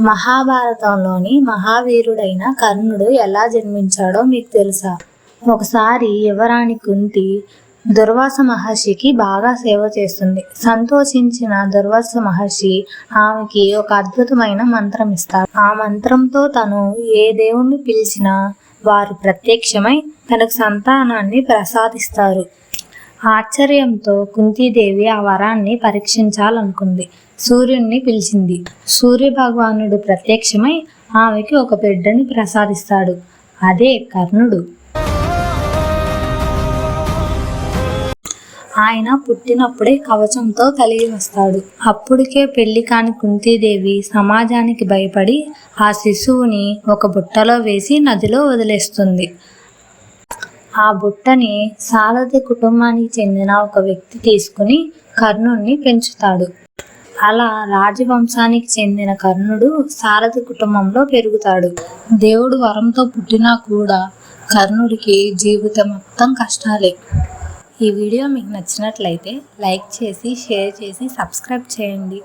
మహాభారతంలోని మహావీరుడైన కర్ణుడు ఎలా జన్మించాడో మీకు తెలుసా? ఒకసారి యువరాణి కుంతి దుర్వాస మహర్షికి బాగా సేవ చేస్తుంది. సంతోషించిన దుర్వాస మహర్షి ఆమెకి ఒక అద్భుతమైన మంత్రం ఇస్తాడు. ఆ మంత్రంతో తను ఏ దేవుణ్ణి పిలిచినా వారు ప్రత్యక్షమై తనకు సంతానాన్ని ప్రసాదిస్తారు. ఆశ్చర్యంతో కుంతీదేవి ఆ వరాన్ని పరీక్షించాలనుకుంది. సూర్యుణ్ణి పిలిచింది. సూర్య భగవానుడు ప్రత్యక్షమై ఆమెకి ఒక బిడ్డని ప్రసాదిస్తాడు. అదే కర్ణుడు. ఆయన పుట్టినప్పుడే కవచంతో కలిగి వస్తాడు అప్పటికే పెళ్ళి కాని కుంతీదేవి సమాజానికి భయపడి ఆ శిశువుని ఒక బుట్టలో వేసి నదిలో వదిలేస్తుంది. ఆ బుట్టని సారథి కుటుంబానికి చెందిన ఒక వ్యక్తి తీసుకుని కర్ణుణ్ణి పెంచుతాడు. అలా రాజవంశానికి చెందిన కర్ణుడు సారథి కుటుంబంలో పెరుగుతాడు. దేవుడు వరంతో పుట్టినా కూడా కర్ణుడికి జీవితం మొత్తం కష్టాలే. ఈ వీడియో మీకు నచ్చినట్లయితే లైక్ చేసి షేర్ చేసి సబ్స్క్రైబ్ చేయండి.